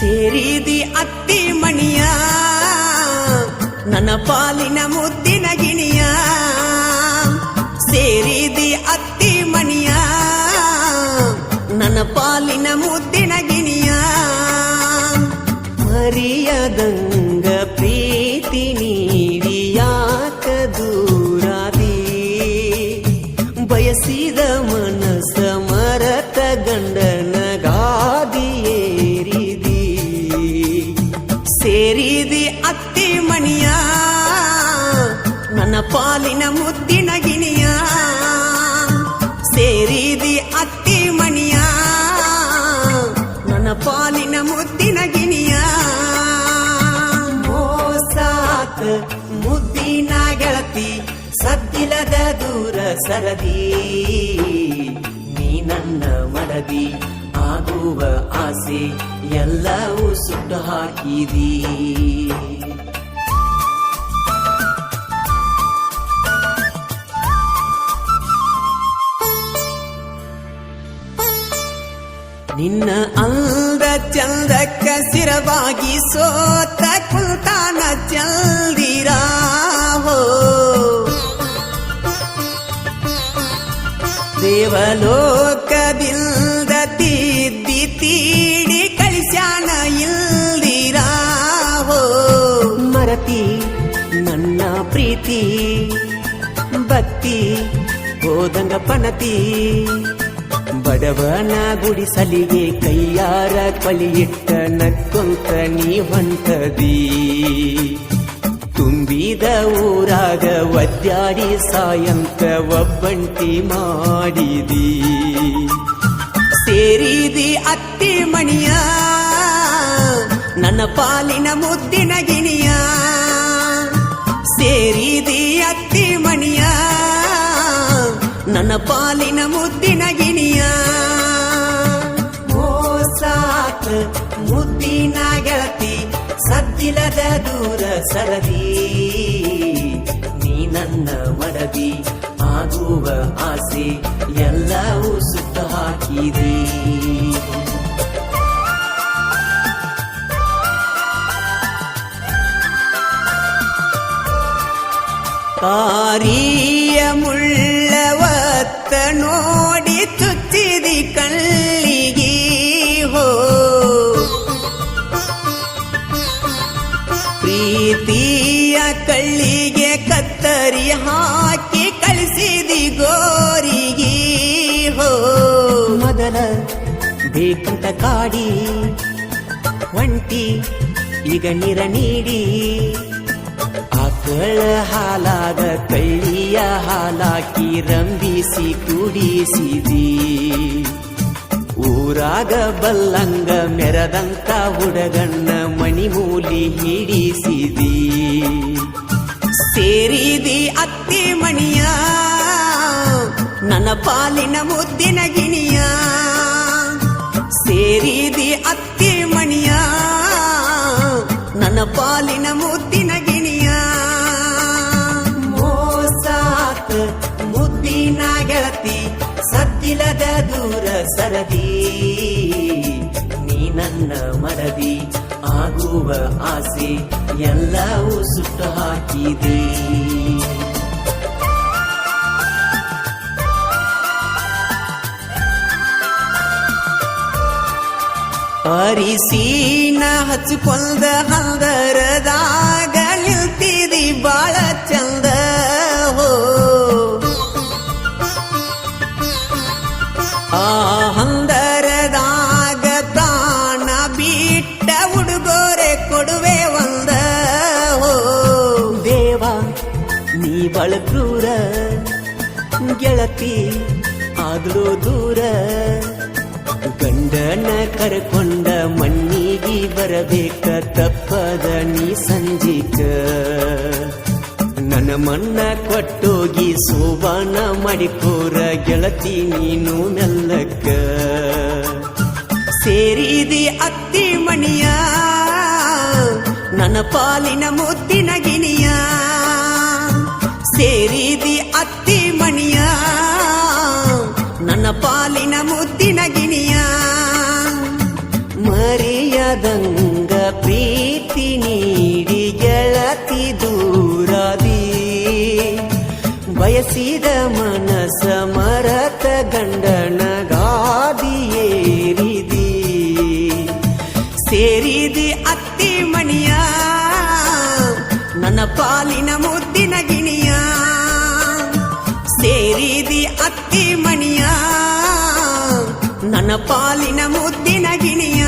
ಸೇರಿದಿ ಅತ್ತಿ ಮಣಿಯ ನನ್ನ ಪಾಲಿನ ಮುದ್ದಿನ ಗಿಣಿಯ. ಸೇರಿದಿ ಅತ್ತಿ ಮಣಿಯ ನನ್ನ ಪಾಲಿನ ಮುದ್ದಿನ ನನ್ನ ಪಾಲಿನ ಮುದ್ದಿನ ಗಿಣಿಯ. ಸೇರಿದಿ ಅತ್ತಿ ಮಣಿಯ. ನನ್ನ ಪಾಲಿನ ಮುದ್ದಿನ ಗಿಣಿಯ. ಮೋಸಾತ್ ಮುದ್ದಿನ ಗೆಳತಿ, ಸದ್ದಿಲದ ದೂರ ಸರದಿ. ನೀ ನನ್ನ ಮಡದಿ, ಆಗುವ ಆಸೆ ಎಲ್ಲವೂ ಸುಟ್ಟು ಹಾಕಿದೀ. ನಿನ್ನ ಅಂದ ಚಂದ ಕಸಿರವಾಗಿ ಸೋತ ಕುಲ್ತಾನ ಚಲ್ದಿರಾಹೋ ದೇವಲೋಕದಿಂದ ತಿದ್ದಿ ತೀಡಿ ಕಳಿಸ್ಯಾನ ಇಲ್ದಿರಾವೋ ಮರತಿ ನನ್ನ ಪ್ರೀತಿ, ಭಕ್ತಿ ಗೋದಂಗ ಪಣತಿ. ಬಡವನ ಗುಡಿಸಲಿಗೆ ಕೈಯಾರ ಕಲಿಯಿಟ್ಟ ನಕ್ಕೊಂತ ನೀ ತುಂಬಿದ ಊರಾಗ ಒದ್ದಾಡಿ ಸಾಯಂತ ಒಬ್ಬಂಟಿ ಮಾಡಿದಿ. ಸೇರಿದಿ ಅತ್ತಿ ಮಣಿಯ, ನನ್ನ ಪಾಲಿನ ಮುದ್ದಿನ ಗಿಣಿಯ. ಸೇರಿದಿ ಅತ್ತಿ ಮಣಿಯ, ನನ್ನ ಪಾಲಿನ ಮುದ್ದಿನ ಗಿಣಿಯ. ಮುದ್ದಿನ ಗೆಳತಿ ಸದ್ದಿಲದ ದೂರ ಸರದಿ. ನೀ ನನ್ನ ಮಡದಿ, ಆಗುವ ಆಸೆ ಎಲ್ಲವೂ ಸುತ್ತ ಹಾಕಿದಿ. ಕಾರಿಯ ಮುಳ್ಳವತ್ತ ನೋಡಿ ತುತ್ತಿದಿ ಕಳ್ಳಿಗಿ ಬೇಕಂತ ಕಾಡಿ, ಒಂಟಿ ಈಗ ನಿರ ನೀಡಿ. ಆಕಳ ಹಾಲಾದ ಕೈಯ ಹಾಲಾಕಿ ರಂಬಿಸಿ ಕುಡಿಸಿದಿ. ಊರಾಗ ಬಲ್ಲಂಗ ಮೆರದಂತ ಹುಡಗಣ್ಣ ಮಣಿಮೂಲಿ ಹಿಡಿಸಿದಿ. ಸೇರಿದಿ ಅತ್ತಿ ಮಣಿಯ, ನನ್ನ ಪಾಲಿನ ಮುದ್ದಿನ ಗಿಣಿಯ. ದೂರ ಸರದಿ. ನೀ ನನ್ನ ಮರದಿ ಆಗುವ ಆಸೆ ಎಲ್ಲವೂ ಸುಟ್ಟು ಹಾಕಿದಿ. ಅರಿಸೀನ ಹಚ್ಕೊಂದ ಹಂದರದಾಗ ನೀ ಬಳಕ್ರೂರ ಗೆಳತಿ ಆದ್ರೂ ದೂರ. ಗಂಡನ ಕರ್ಕೊಂಡ ಮಣ್ಣಿಗೆ ಬರಬೇಕ ತಪ್ಪದ ನೀ ಸಂಜಿಕ. ನನ್ನ ಮಣ್ಣ ಕೊಟ್ಟೋಗಿ ಸೋಬಾನ ಮಾಡಿಕೋರ ಗೆಳತಿ ನೀನು ನಲ್ಲಕ್ಕ. ಸೇರಿದಿ ಅತ್ತಿ ಮಣಿಯ, ನನ್ನ ಪಾಲಿನ ಮುತ್ತಿನ ಗಿಣಿಯ. ಸೇರಿದಿ ಅತ್ತಿ ಮಣಿಯ, ನನ್ನ ಪಾಲಿನ ಮುದ್ದಿನ ಗಿಣಿಯ. ಮರೆಯದಂಗ ಪ್ರೀತಿ ನೀಡಿ ಗೆಳತಿ ದೂರದಿ. ಬಯಸಿದ ಮನಸ ಮರತ ಗಂಡನ ಗಾದಿಯೇರಿದಿ ಸೇರಿದಿ ಅತ್ತಿ ಮಣಿಯ, ನನ್ನ ಪಾಲಿನ ಸೇರಿದಿ ಅತ್ತಿ ಮಣಿಯ ನನ್ನ ಪಾಲಿನ ಮುದ್ದಿನ ಗಿಣಿಯ.